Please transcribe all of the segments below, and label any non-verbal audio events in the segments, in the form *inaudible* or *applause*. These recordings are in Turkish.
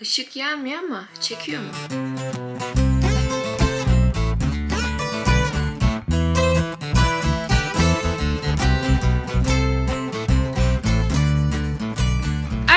Işık gelmiyor ama çekiyor mu?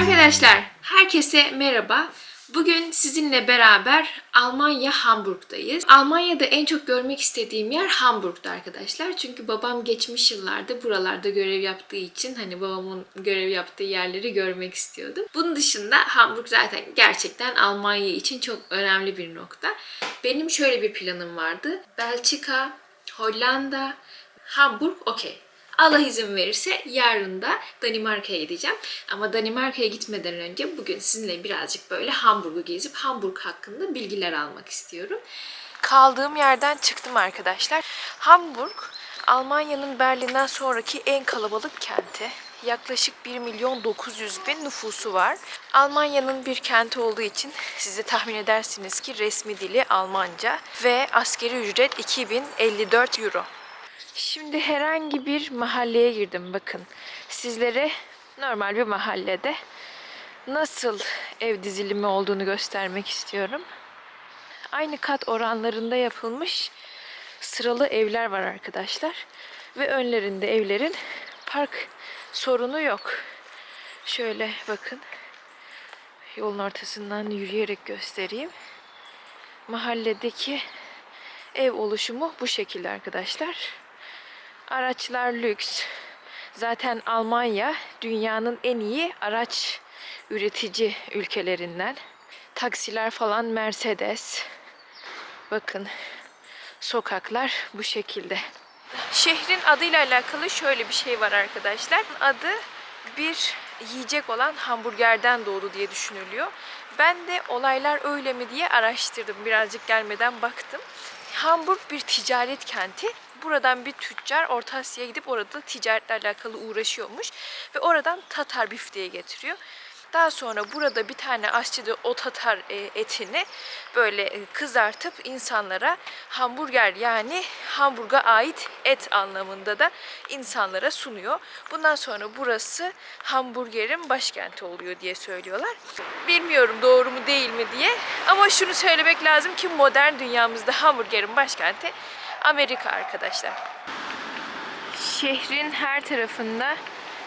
Arkadaşlar, herkese merhaba. Bugün sizinle beraber Almanya Hamburg'dayız. Almanya'da en çok görmek istediğim yer Hamburg'da arkadaşlar. Çünkü babam geçmiş yıllarda buralarda görev yaptığı için hani babamın görev yaptığı yerleri görmek istiyordum. Bunun dışında Hamburg zaten gerçekten Almanya için çok önemli bir nokta. Benim şöyle bir planım vardı. Belçika, Hollanda, Hamburg okey. Allah izin verirse yarın da Danimarka'ya gideceğim. Ama Danimarka'ya gitmeden önce bugün sizinle birazcık böyle Hamburg'u gezip Hamburg hakkında bilgiler almak istiyorum. Kaldığım yerden çıktım arkadaşlar. Hamburg, Almanya'nın Berlin'den sonraki en kalabalık kenti. Yaklaşık 1 milyon 900 bin nüfusu var. Almanya'nın bir kenti olduğu için siz de tahmin edersiniz ki resmi dili Almanca ve askeri ücret 2054 euro. Şimdi herhangi bir mahalleye girdim bakın. Sizlere normal bir mahallede nasıl ev dizilimi olduğunu göstermek istiyorum. Aynı kat oranlarında yapılmış sıralı evler var arkadaşlar. Ve önlerinde evlerin park sorunu yok. Şöyle bakın. Yolun ortasından yürüyerek göstereyim. Mahalledeki ev oluşumu bu şekilde arkadaşlar. Araçlar lüks. Zaten Almanya dünyanın en iyi araç üretici ülkelerinden. Taksiler falan Mercedes. Bakın sokaklar bu şekilde. Şehrin adıyla alakalı şöyle bir şey var arkadaşlar. Adı bir yiyecek olan hamburgerden doğdu diye düşünülüyor. Ben de olaylar öyle mi diye araştırdım. Birazcık gelmeden baktım. Hamburg bir ticaret kenti. Buradan bir tüccar Orta Asya'ya gidip orada ticaretle alakalı uğraşıyormuş. Ve oradan Tatar bifteği getiriyor. Daha sonra burada bir tane aşçı da o Tatar e, etini böyle e, kızartıp insanlara hamburger yani Hamburg'a ait et anlamında da insanlara sunuyor. Bundan sonra burası hamburgerin başkenti oluyor diye söylüyorlar. Bilmiyorum doğru mu değil mi diye ama şunu söylemek lazım ki modern dünyamızda hamburgerin başkenti Amerika arkadaşlar. Şehrin her tarafında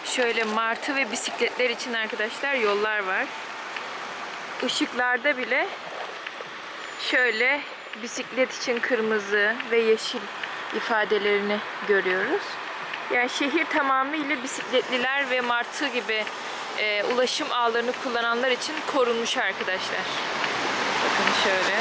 şöyle martı ve bisikletler için arkadaşlar yollar var. Işıklarda bile şöyle bisiklet için kırmızı ve yeşil ifadelerini görüyoruz. Yani şehir tamamıyla bisikletliler ve martı gibi e, ulaşım ağlarını kullananlar için korunmuş arkadaşlar. Bakın şöyle.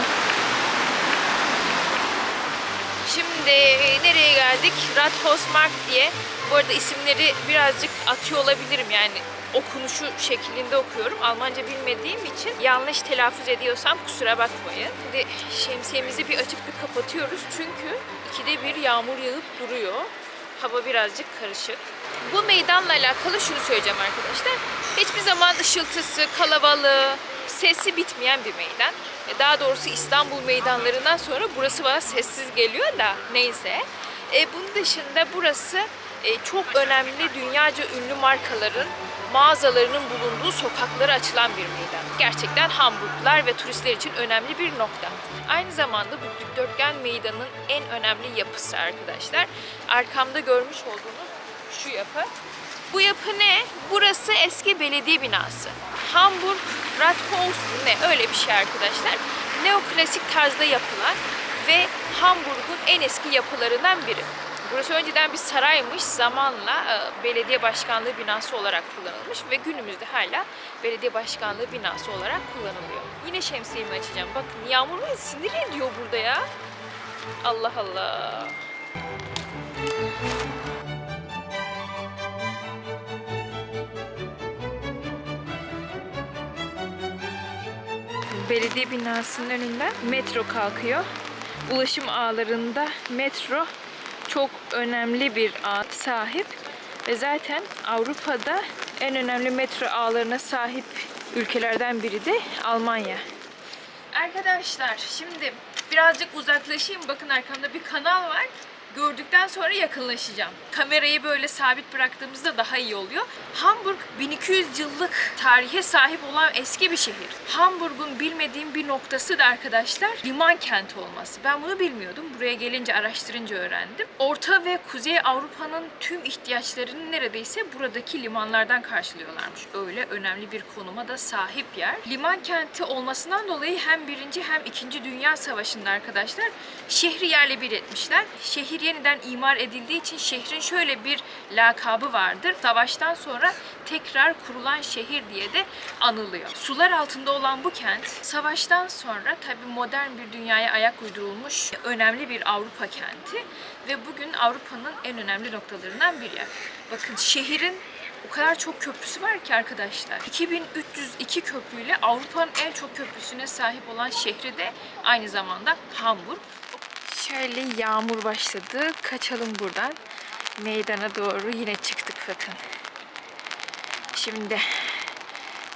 Şimdi nereye geldik? Rathosmark diye. Bu arada isimleri birazcık atıyor olabilirim yani okunuşu şeklinde okuyorum. Almanca bilmediğim için yanlış telaffuz ediyorsam kusura bakmayın. Şimdi şemsiyemizi bir açıp bir kapatıyoruz çünkü ikide bir yağmur yağıp duruyor. Hava birazcık karışık. Bu meydanla alakalı şunu söyleyeceğim arkadaşlar. Hiçbir zaman ışıltısı, kalabalığı, sesi bitmeyen bir meydan. E, Daha doğrusu İstanbul meydanlarından sonra burası bana sessiz geliyor da neyse. E, bunun dışında burası e, çok önemli dünyaca ünlü markaların mağazalarının bulunduğu sokaklara açılan bir meydan. Gerçekten Hamburglular ve turistler için önemli bir nokta. Aynı zamanda bu dikdörtgen meydanın en önemli yapısı arkadaşlar. Arkamda görmüş olduğunuz şu yapı. Bu yapı ne? Burası eski belediye binası. Hamburg Rathaus mu ne? Öyle bir şey arkadaşlar. Neoklasik tarzda yapılan ve Hamburg'un en eski yapılarından biri. Burası önceden bir saraymış. Zamanla e, belediye başkanlığı binası olarak kullanılmış ve günümüzde hala belediye başkanlığı binası olarak kullanılıyor. Yine şemsiyemi açacağım. Bakın yağmur beni sinir ediyor burada ya. Allah Allah. Belediye binasının önünden metro kalkıyor. Ulaşım ağlarında metro çok önemli bir ağ sahip ve zaten Avrupa'da en önemli metro ağlarına sahip ülkelerden biri de Almanya. Arkadaşlar şimdi birazcık uzaklaşayım. Bakın arkamda bir kanal var. Gördükten sonra yakınlaşacağım. Kamerayı böyle sabit bıraktığımızda daha iyi oluyor. Hamburg 1200 yıllık tarihe sahip olan eski bir şehir. Hamburg'un bilmediğim bir noktası da arkadaşlar liman kenti olması. Ben bunu bilmiyordum. Buraya gelince araştırınca öğrendim. Orta ve Kuzey Avrupa'nın tüm ihtiyaçlarını neredeyse buradaki limanlardan karşılıyorlarmış. Öyle önemli bir konuma da sahip yer. Liman kenti olmasından dolayı hem birinci hem ikinci Dünya Savaşı'nda arkadaşlar şehri yerle bir etmişler. Şehir yeniden imar edildiği için şehrin şöyle bir lakabı vardır. Savaştan sonra tekrar kurulan şehir diye de anılıyor. Sular altında olan bu kent savaştan sonra tabii modern bir dünyaya ayak uydurulmuş önemli bir Avrupa kenti ve bugün Avrupa'nın en önemli noktalarından bir yer. Bakın şehrin o kadar çok köprüsü var ki arkadaşlar. 2302 köprüyle Avrupa'nın en çok köprüsüne sahip olan şehri de aynı zamanda Hamburg. Şöyle yağmur başladı. Kaçalım buradan. Meydana doğru yine çıktık bakın. Şimdi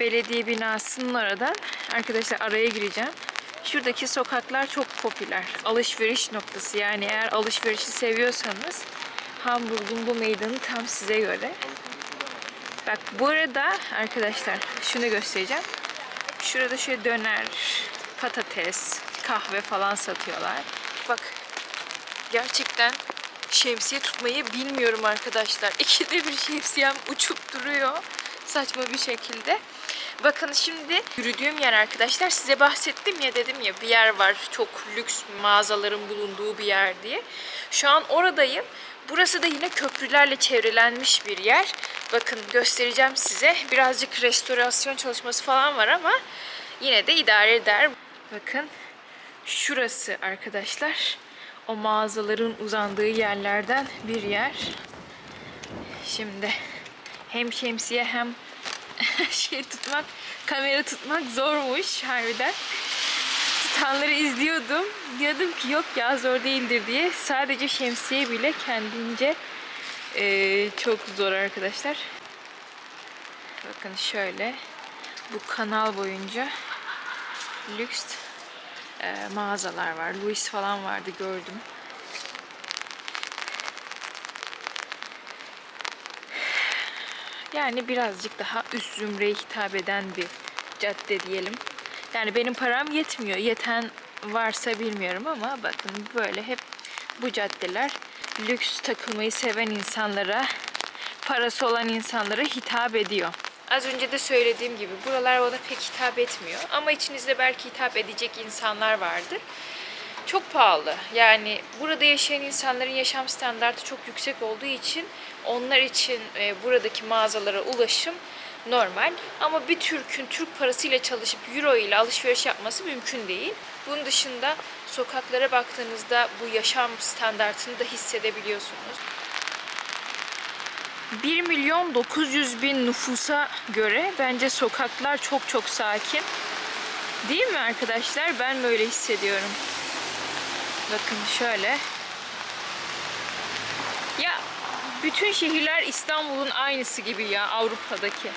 belediye binasının oradan arkadaşlar araya gireceğim. Şuradaki sokaklar çok popüler. Alışveriş noktası yani eğer alışverişi seviyorsanız Hamburg'un bu meydanı tam size göre. Bak bu arada arkadaşlar şunu göstereceğim. Şurada şöyle döner, patates, kahve falan satıyorlar. Bak gerçekten şemsiye tutmayı bilmiyorum arkadaşlar. *laughs* İkide bir şemsiyem uçup duruyor. Saçma bir şekilde. Bakın şimdi yürüdüğüm yer arkadaşlar size bahsettim ya dedim ya bir yer var çok lüks mağazaların bulunduğu bir yer diye. Şu an oradayım. Burası da yine köprülerle çevrelenmiş bir yer. Bakın göstereceğim size. Birazcık restorasyon çalışması falan var ama yine de idare eder. Bakın şurası arkadaşlar. O mağazaların uzandığı yerlerden bir yer. Şimdi hem şemsiye hem *laughs* şey tutmak, kamera tutmak zormuş harbiden. Tutanları izliyordum. Diyordum ki yok ya zor değildir diye. Sadece şemsiye bile kendince eee, çok zor arkadaşlar. Bakın şöyle bu kanal boyunca lüks eee, mağazalar var. Louis falan vardı gördüm. Yani birazcık daha üst zümreye hitap eden bir cadde diyelim. Yani benim param yetmiyor. Yeten varsa bilmiyorum ama bakın böyle hep bu caddeler lüks takılmayı seven insanlara, parası olan insanlara hitap ediyor. Az önce de söylediğim gibi buralar bana pek hitap etmiyor. Ama içinizde belki hitap edecek insanlar vardır. Çok pahalı. Yani burada yaşayan insanların yaşam standartı çok yüksek olduğu için onlar için e, buradaki mağazalara ulaşım normal. Ama bir Türk'ün Türk parasıyla çalışıp euro ile alışveriş yapması mümkün değil. Bunun dışında sokaklara baktığınızda bu yaşam standartını da hissedebiliyorsunuz. 1 milyon 900 bin nüfusa göre bence sokaklar çok çok sakin. Değil mi arkadaşlar? Ben böyle hissediyorum. Bakın şöyle. Ya bütün şehirler İstanbul'un aynısı gibi ya Avrupa'daki.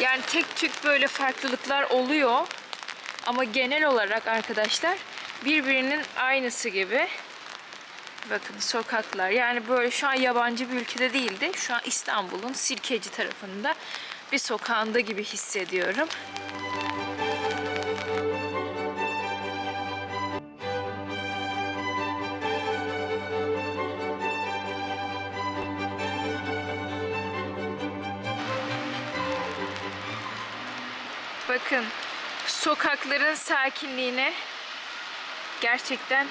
Yani tek tük böyle farklılıklar oluyor. Ama genel olarak arkadaşlar birbirinin aynısı gibi. Bakın sokaklar. Yani böyle şu an yabancı bir ülkede değil de şu an İstanbul'un Sirkeci tarafında bir sokağında gibi hissediyorum. Bakın sokakların sakinliğine gerçekten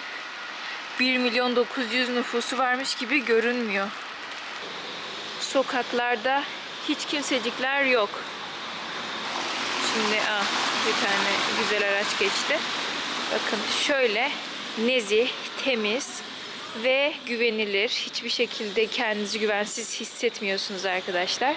1 milyon 900 nüfusu varmış gibi görünmüyor. Sokaklarda hiç kimsecikler yok. Şimdi ah, bir tane güzel araç geçti. Bakın şöyle nezih, temiz ve güvenilir. Hiçbir şekilde kendinizi güvensiz hissetmiyorsunuz arkadaşlar.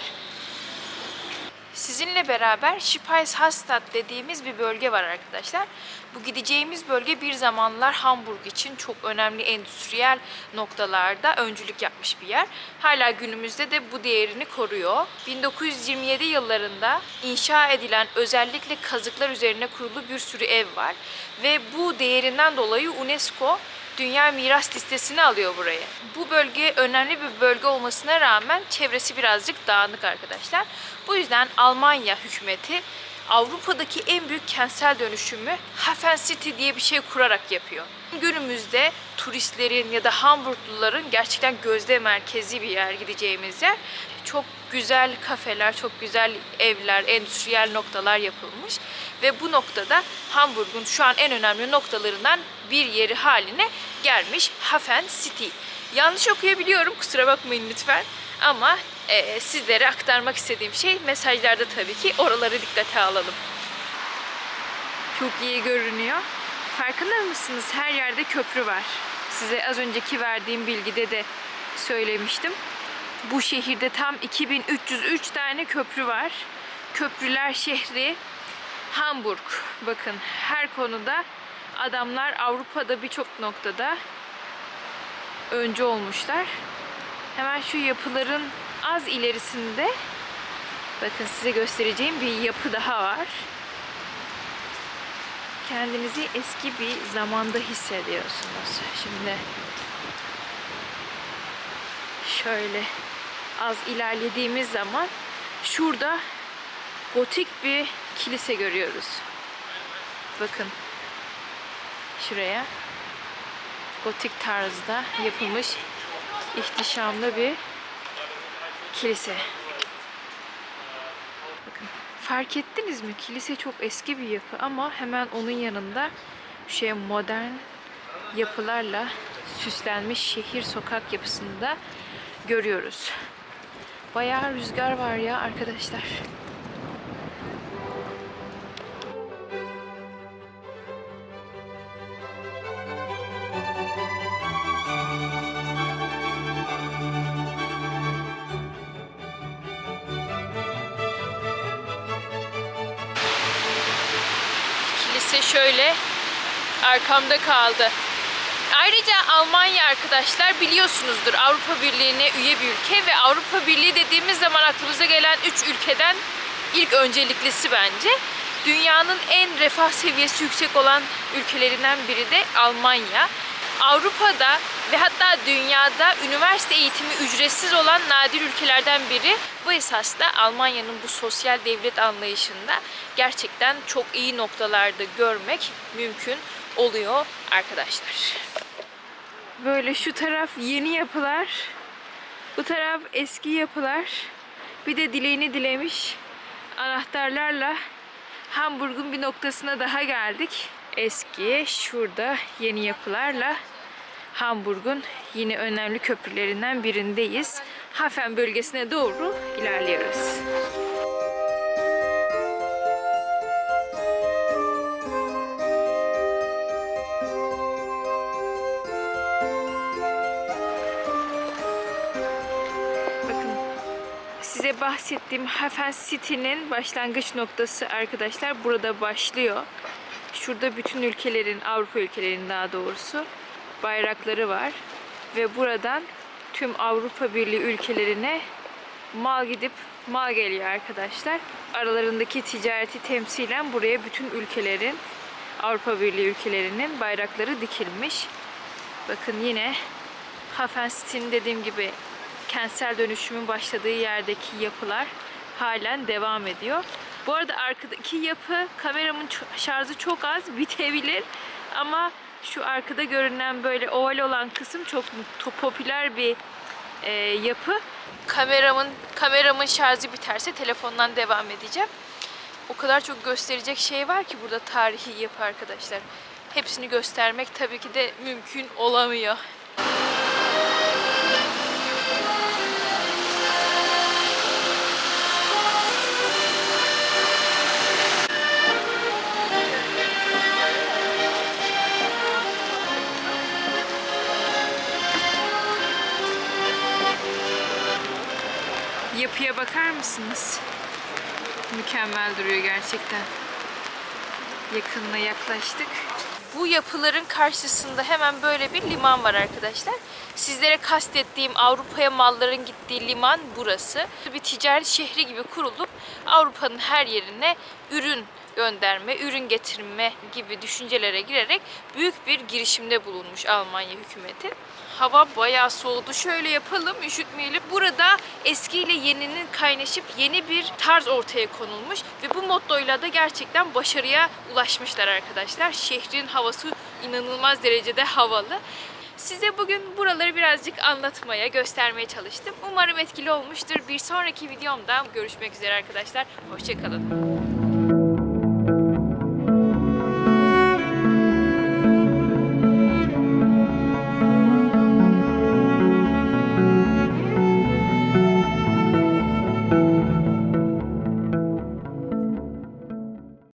Sizinle beraber Speishastadt dediğimiz bir bölge var arkadaşlar. Bu gideceğimiz bölge bir zamanlar Hamburg için çok önemli endüstriyel noktalarda öncülük yapmış bir yer. Hala günümüzde de bu değerini koruyor. 1927 yıllarında inşa edilen özellikle kazıklar üzerine kurulu bir sürü ev var. Ve bu değerinden dolayı UNESCO Dünya Miras Listesi'ne alıyor burayı. Bu bölge önemli bir bölge olmasına rağmen çevresi birazcık dağınık arkadaşlar. Bu yüzden Almanya hükümeti Avrupa'daki en büyük kentsel dönüşümü Hafen City diye bir şey kurarak yapıyor. Günümüzde turistlerin ya da Hamburgluların gerçekten gözde merkezi bir yer gideceğimiz yer. Çok güzel kafeler, çok güzel evler, endüstriyel noktalar yapılmış. Ve bu noktada Hamburg'un şu an en önemli noktalarından bir yeri haline gelmiş Hafen City. Yanlış okuyabiliyorum kusura bakmayın lütfen. Ama e, sizlere aktarmak istediğim şey mesajlarda tabii ki oraları dikkate alalım. Çok iyi görünüyor. Farkında mısınız? Her yerde köprü var. Size az önceki verdiğim bilgide de söylemiştim. Bu şehirde tam 2303 tane köprü var. Köprüler şehri Hamburg. Bakın her konuda adamlar Avrupa'da birçok noktada önce olmuşlar. Hemen şu yapıların az ilerisinde bakın size göstereceğim bir yapı daha var. Kendinizi eski bir zamanda hissediyorsunuz. Şimdi şöyle az ilerlediğimiz zaman şurada gotik bir kilise görüyoruz. Bakın şuraya gotik tarzda yapılmış ihtişamlı bir kilise. Bakın fark ettiniz mi? Kilise çok eski bir yapı ama hemen onun yanında şey modern yapılarla süslenmiş şehir sokak yapısını da görüyoruz. Bayağı rüzgar var ya arkadaşlar. Arkamda kaldı. Ayrıca Almanya arkadaşlar biliyorsunuzdur Avrupa Birliği'ne üye bir ülke ve Avrupa Birliği dediğimiz zaman aklımıza gelen 3 ülkeden ilk önceliklisi bence. Dünyanın en refah seviyesi yüksek olan ülkelerinden biri de Almanya. Avrupa'da ve hatta dünyada üniversite eğitimi ücretsiz olan nadir ülkelerden biri. Bu esasda Almanya'nın bu sosyal devlet anlayışında gerçekten çok iyi noktalarda görmek mümkün oluyor arkadaşlar. Böyle şu taraf yeni yapılar, bu taraf eski yapılar. Bir de dileğini dilemiş anahtarlarla Hamburg'un bir noktasına daha geldik. Eski, şurada yeni yapılarla Hamburg'un yine önemli köprülerinden birindeyiz. Hafen bölgesine doğru ilerliyoruz. Bahsettiğim Hafen City'nin başlangıç noktası arkadaşlar burada başlıyor. Şurada bütün ülkelerin, Avrupa ülkelerinin daha doğrusu bayrakları var. Ve buradan tüm Avrupa Birliği ülkelerine mal gidip mal geliyor arkadaşlar. Aralarındaki ticareti temsilen buraya bütün ülkelerin, Avrupa Birliği ülkelerinin bayrakları dikilmiş. Bakın yine Hafen City'nin dediğim gibi kentsel dönüşümün başladığı yerdeki yapılar halen devam ediyor. Bu arada arkadaki yapı kameramın şarjı çok az bitebilir ama şu arkada görünen böyle oval olan kısım çok popüler bir e, yapı. Kameramın kameramın şarjı biterse telefondan devam edeceğim. O kadar çok gösterecek şey var ki burada tarihi yapı arkadaşlar. Hepsini göstermek tabii ki de mümkün olamıyor. Yapıya bakar mısınız? Mükemmel duruyor gerçekten. Yakınına yaklaştık. Bu yapıların karşısında hemen böyle bir liman var arkadaşlar. Sizlere kastettiğim Avrupa'ya malların gittiği liman burası. Bir ticaret şehri gibi kurulup Avrupa'nın her yerine ürün gönderme, ürün getirme gibi düşüncelere girerek büyük bir girişimde bulunmuş Almanya hükümeti. Hava bayağı soğudu. Şöyle yapalım, üşütmeyelim. Burada eski ile yeninin kaynaşıp yeni bir tarz ortaya konulmuş ve bu mottoyla da gerçekten başarıya ulaşmışlar arkadaşlar. Şehrin havası inanılmaz derecede havalı. Size bugün buraları birazcık anlatmaya, göstermeye çalıştım. Umarım etkili olmuştur. Bir sonraki videomda görüşmek üzere arkadaşlar. Hoşçakalın.